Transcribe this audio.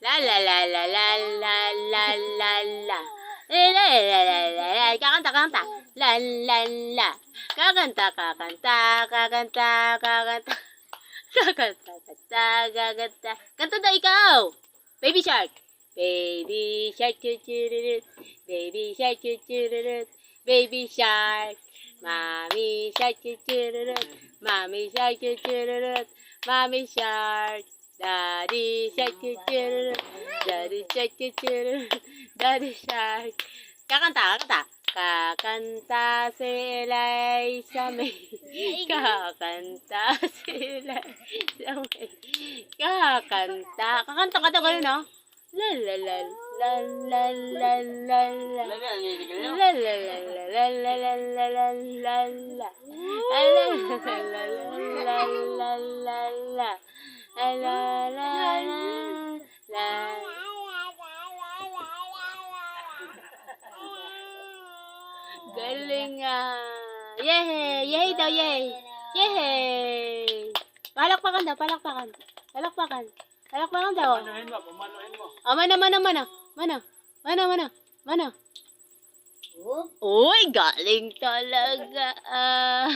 La la la la la la la la la. La la la la la la. Kakanta, kakanta. La la la. Kakanta, kakanta, kakanta, kakanta. Kakanta, kakanta, kakanta. Kanta na ikaw. Baby shark. Baby shark, chuchururut. Baby shark, chuchururut. Baby shark. Mommy shark, chuchururut. Mommy shark, chuchururut. Mommy shark. Chuchururut. Daddy shark, chuchururut. Daddy shark. Kakanta, kakanta. Kakanta sila'y sa may. Kakanta sila'y sa may. Kakanta. Kakanta ka daw ganun, no? La la la la la la la la. La la la la la la la la la la la. La la la la la la la la. La la la la Galing ah. Yehey! Yehey daw, yehey! Yehey! Palakpakan daw, palakpakan. Palakpakan. Palakpakan daw. Manuhin mo, pumanuhin mo. Ah, mana, mana, mana. Mana? Mana, mana? Mana? Uy, galing talaga. Ah.